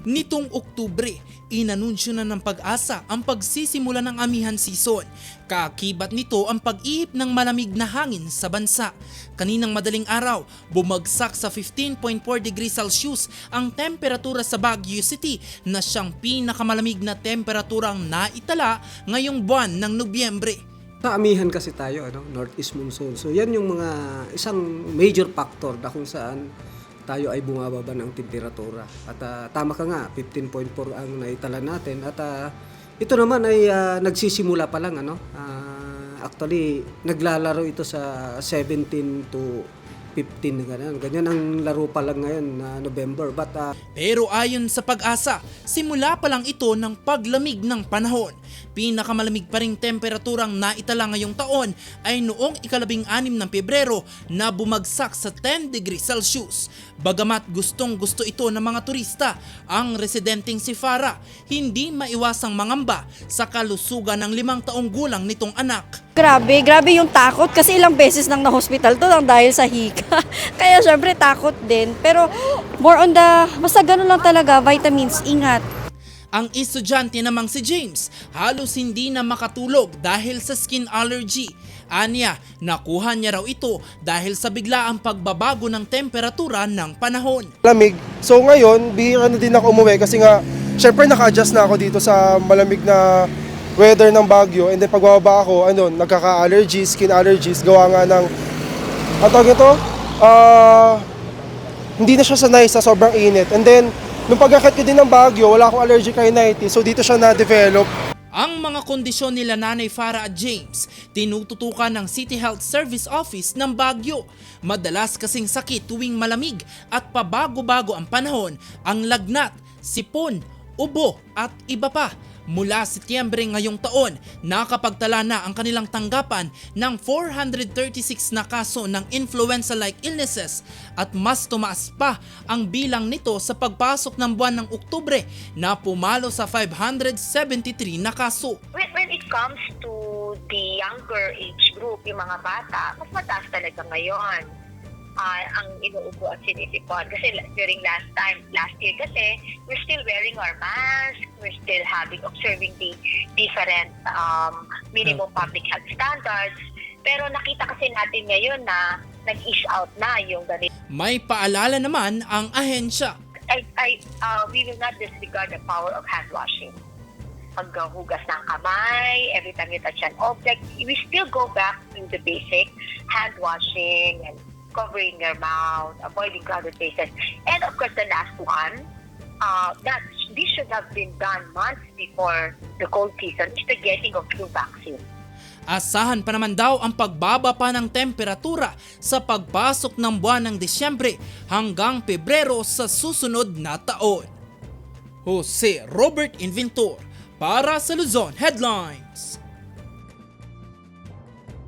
Nitong Oktubre, inanunsyo na ng pag-asa ang pagsisimula ng amihan season. Kaakibat nito ang pag-ihip ng malamig na hangin sa bansa. Kaninang madaling araw, bumagsak sa 15.4 degrees Celsius ang temperatura sa Baguio City na siyang pinakamalamig na temperaturang naitala ngayong buwan ng Nobyembre. Sa amihan kasi tayo, ano, northeast monsoon. So yan yung mga isang major factor na kung saan tayo ay bumababa ng temperatura. At ah, tama ka nga, 15.4 ang naitala natin. At ah, ito naman ay ah, nagsisimula pa lang. Ano? Ah, actually, naglalaro ito sa 17 to 15 ganyan. Ganyan ang laro pa lang ngayon na November. But ah, Pero ayon sa pag-asa, simula pa lang ito ng paglamig ng panahon. Pinakamalamig pa ring temperaturang naitala ngayong taon ay noong ikalabing anim ng Pebrero na bumagsak sa 10 degrees Celsius. Bagamat gustong gusto ito ng mga turista, ang residenteng si Farah hindi maiwasang mangamba sa kalusugan ng limang taong gulang nitong anak. Grabe, grabe yung takot kasi ilang beses nang na-hospital to lang dahil sa hika. Kaya syempre takot din. Pero more on the, basta ganun lang talaga, vitamins, ingat. Ang estudyante namang si James halos hindi na makatulog dahil sa skin allergy. Anya, nakuha niya raw ito dahil sa biglaang pagbabago ng temperatura ng panahon. lamig. So ngayon, bihira na din ako umuwi kasi nga, syempre naka-adjust na ako dito sa malamig na weather ng Baguio. And then pagbababa ako, ano, nagkaka-allergies, skin allergies, gawa nga ng, ang tawag ito, ah, hindi na siya sanay sa sobrang init. And then, nung pagkakit ko din ng Baguio, wala akong allergic rhinitis, so dito siya na-develop. Ang mga kondisyon nila Nanay Farah at James, tinututukan ng City Health Service Office ng Baguio. Madalas kasing sakit tuwing malamig at pabago-bago ang panahon, ang lagnat, sipon, ubo at iba pa. Mula Setyembre ngayong taon, nakapagtala na ang kanilang tanggapan ng 436 na kaso ng influenza-like illnesses at mas tumaas pa ang bilang nito sa pagpasok ng buwan ng Oktubre na pumalo sa 573 na kaso. when, it comes to the younger age group, yung mga bata, mas mataas talaga ngayon ah, ang inuubo at sinisipon. Kasi during last time, last year kasi, we're still wearing our mask, we're still having, observing the different um, minimum public health standards. Pero nakita kasi natin ngayon na nag-ease out na yung ganito. May paalala naman ang ahensya. I, I, uh, we will not disregard the power of hand washing. Paghugas ng kamay, every time you touch an object, we still go back to the basic hand washing and covering your mouth, avoiding crowded places. And of course, the last one, uh, that this should have been done months before the cold season, is the getting of flu vaccine. Asahan pa naman daw ang pagbaba pa ng temperatura sa pagpasok ng buwan ng Disyembre hanggang Pebrero sa susunod na taon. Jose Robert Inventor para sa Luzon Headlines.